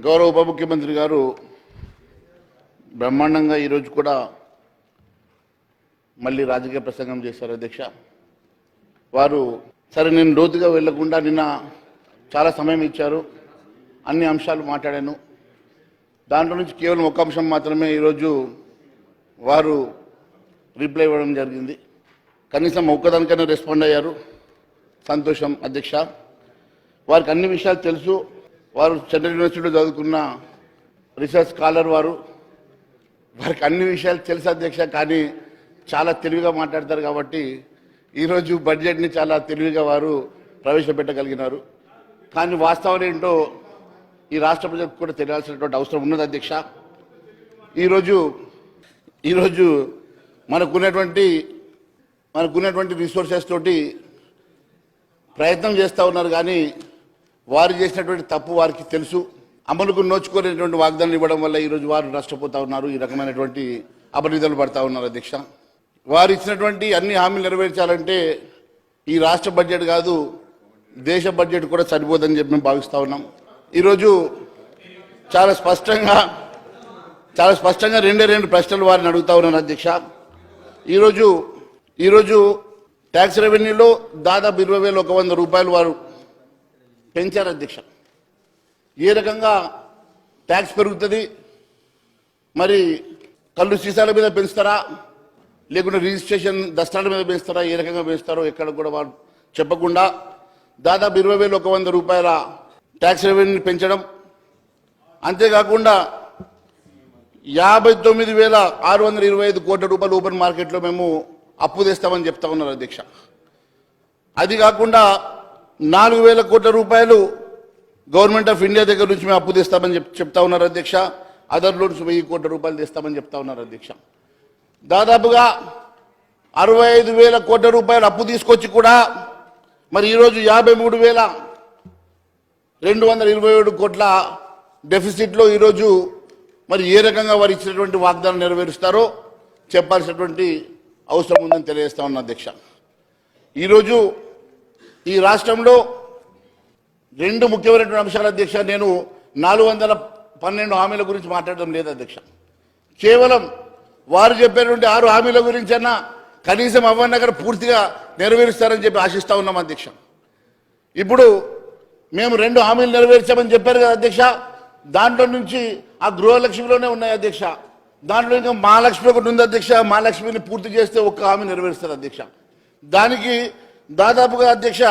గౌరవ ఉప ముఖ్యమంత్రి గారు బ్రహ్మాండంగా ఈరోజు కూడా మళ్ళీ రాజకీయ ప్రసంగం చేశారు అధ్యక్ష. వారు సరే నేను లోతుగా వెళ్ళకుండా నిన్న చాలా సమయం ఇచ్చారు. అన్ని అంశాలు మాట్లాడాను. దాంట్లో నుంచి కేవలం ఒక అంశం మాత్రమే ఈరోజు వారు రిప్లై ఇవ్వడం జరిగింది. కనీసం ఒక్కదానికైనా రెస్పాండ్ అయ్యారు. సంతోషం అధ్యక్ష. వారికి అన్ని విషయాలు తెలుసు. వారు సెంట్రల్ యూనివర్సిటీలో చదువుకున్న రీసెర్చ్ స్కాలర్ వారు. వారికి అన్ని విషయాలు తెలుసు అధ్యక్ష కానీ చాలా తెలివిగా మాట్లాడతారు కాబట్టి ఈరోజు బడ్జెట్ని చాలా తెలివిగా వారు ప్రవేశపెట్టగలిగినారు. కానీ వాస్తవం ఏంటో ఈ రాష్ట్ర ప్రజలకు కూడా తెలియాల్సినటువంటి అవసరం ఉన్నది అధ్యక్ష. ఈరోజు ఈరోజు మనకున్నటువంటి మనకున్నటువంటి రిసోర్సెస్ తోటి ప్రయత్నం చేస్తూ ఉన్నారు కానీ వారు చేసినటువంటి తప్పు వారికి తెలుసు. అమలుకు నోచుకోలేనటువంటి వాగ్దానాలు ఇవ్వడం వల్ల ఈరోజు వారు నష్టపోతా ఉన్నారు. ఈ రకమైనటువంటి అపరిధులు పడతా ఉన్నారు అధ్యక్ష. వారు ఇచ్చినటువంటి అన్ని హామీలు నెరవేర్చాలంటే ఈ రాష్ట్ర బడ్జెట్ కాదు దేశ బడ్జెట్ కూడా సరిపోదని చెప్పి మేము భావిస్తూ ఉన్నాం. ఈరోజు చాలా స్పష్టంగా చాలా స్పష్టంగా రెండే రెండు ప్రశ్నలు వారిని అడుగుతా ఉన్నాను అధ్యక్ష. ఈరోజు ఈరోజు ట్యాక్స్ రెవెన్యూలో దాదాపు ఇరవై వేల ఒక వంద రూపాయలు వారు పెంచారు అధ్యక్ష. ఏ రకంగా ట్యాక్స్ పెరుగుతుంది? మరి కళ్ళు సీసాల మీద పెంచుతారా? లేకుంటే రిజిస్ట్రేషన్ దస్తాల మీద పెంచుతారా? ఏ రకంగా పెంచుతారో ఎక్కడ కూడా వారు చెప్పకుండా దాదాపు ఇరవై వేల ఒక వంద రూపాయల ట్యాక్స్ రెవెన్యూ పెంచడం. అంతేకాకుండా యాభై తొమ్మిది వేల ఆరు వందల ఇరవై ఐదు కోట్ల రూపాయలు ఓపెన్ మార్కెట్లో మేము అప్పు తెస్తామని చెప్తా ఉన్నారు అధ్యక్ష. అది కాకుండా నాలుగు వేల కోట్ల రూపాయలు గవర్నమెంట్ ఆఫ్ ఇండియా దగ్గర నుంచి మేము అప్పు తెస్తామని చెప్ చెప్తా ఉన్నారు అధ్యక్ష. అదర్ లోన్స్ వెయ్యి కోట్ల రూపాయలు తెస్తామని చెప్తా ఉన్నారు అధ్యక్ష. దాదాపుగా అరవై ఐదు వేల కోట్ల రూపాయలు అప్పు తీసుకొచ్చి కూడా మరి ఈరోజు యాభై మూడు వేల రెండు వందల ఇరవై ఏడు కోట్ల డెఫిసిట్లో ఈరోజు మరి ఏ రకంగా వారు ఇచ్చినటువంటి వాగ్దానం నెరవేరుస్తారో చెప్పాల్సినటువంటి అవసరం ఉందని తెలియజేస్తా ఉన్నా అధ్యక్ష. ఈరోజు ఈ రాష్ట్రంలో రెండు ముఖ్యమైనటువంటి అంశాల అధ్యక్ష నేను నాలుగు వందల పన్నెండు హామీల గురించి మాట్లాడడం లేదు అధ్యక్ష. కేవలం వారు చెప్పినటువంటి ఆరు హామీల గురించి అన్నా కనీసం అవ్వనగర్ పూర్తిగా నెరవేరుస్తారని చెప్పి ఆశిస్తా ఉన్నాం అధ్యక్ష. ఇప్పుడు మేము రెండు హామీలు నెరవేర్చామని చెప్పారు కదా అధ్యక్ష దాంట్లో నుంచి ఆ గృహలక్ష్మిలోనే ఉన్నాయి అధ్యక్ష. దాంట్లో ఇంకా మహాలక్ష్మి ఒకటి ఉంది అధ్యక్ష మహాలక్ష్మిని పూర్తి చేస్తే ఒక్క హామీ నెరవేరుస్తారు అధ్యక్ష. దానికి దాదాపుగా అధ్యక్ష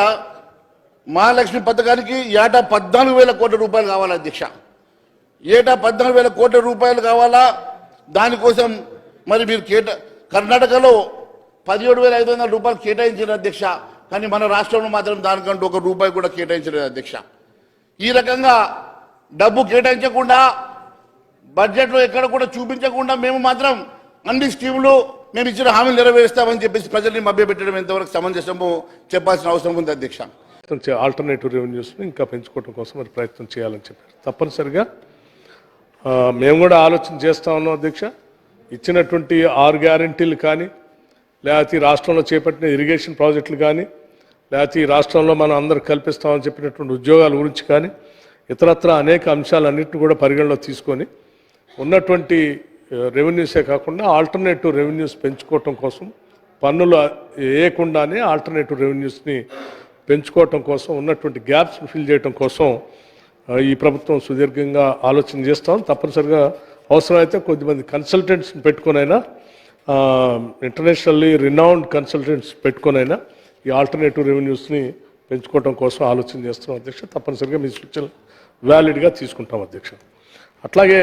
మహాలక్ష్మి పథకానికి ఏటా పద్నాలుగు వేల కోట్ల రూపాయలు కావాలి అధ్యక్ష? ఏటా పద్నాలుగు వేల కోట్ల రూపాయలు కావాలా? దానికోసం మరి మీరు కేట కర్ణాటకలో పదిహేడు వేల ఐదు వందల రూపాయలు కేటాయించిన అధ్యక్ష. కానీ మన రాష్ట్రంలో మాత్రం దానికంటూ ఒక రూపాయి కూడా కేటాయించలేదు అధ్యక్ష. ఈ రకంగా డబ్బు కేటాయించకుండా బడ్జెట్లో ఎక్కడ కూడా చూపించకుండా మేము మాత్రం అన్ని స్కీములు మేము ఇచ్చిన హామీలు నెరవేరుస్తామని చెప్పేసి ప్రజల్ని మభ్యపెట్టడం ఎంతవరకు సమంజసము చెప్పాల్సిన అవసరం ఉంది అధ్యక్ష. ఆల్టర్నేటివ్ రెవెన్యూస్ని ఇంకా పెంచుకోవడం కోసం మరి ప్రయత్నం చేయాలని చెప్పారు. తప్పనిసరిగా మేము కూడా ఆలోచన చేస్తా ఉన్నాం అధ్యక్ష. ఇచ్చినటువంటి ఆరు గ్యారంటీలు కానీ లేకపోతే ఈ రాష్ట్రంలో చేపట్టిన ఇరిగేషన్ ప్రాజెక్టులు కానీ లేకపోతే ఈ రాష్ట్రంలో మనం అందరు కల్పిస్తామని చెప్పినటువంటి ఉద్యోగాల గురించి కానీ ఇతరత్ర అనేక అంశాలన్నింటిని కూడా పరిగణలో తీసుకొని ఉన్నటువంటి రెవెన్యూసే కాకుండా ఆల్టర్నేటివ్ రెవెన్యూస్ పెంచుకోవటం కోసం పన్నులు వేయకుండానే ఆల్టర్నేటివ్ రెవెన్యూస్ని పెంచుకోవటం కోసం ఉన్నటువంటి గ్యాప్స్ ఫిల్ చేయటం కోసం ఈ ప్రభుత్వం సుదీర్ఘంగా ఆలోచన చేస్తాం. తప్పనిసరిగా అవసరమైతే కొద్దిమంది కన్సల్టెంట్స్ని పెట్టుకొనైనా ఇంటర్నేషనల్లీ రినౌండ్ కన్సల్టెంట్స్ పెట్టుకొనైనా ఈ ఆల్టర్నేటివ్ రెవెన్యూస్ని పెంచుకోవడం కోసం ఆలోచన చేస్తున్నాం అధ్యక్ష. తప్పనిసరిగా మీ సూచనలు వ్యాలిడ్గా తీసుకుంటాం అధ్యక్ష. అట్లాగే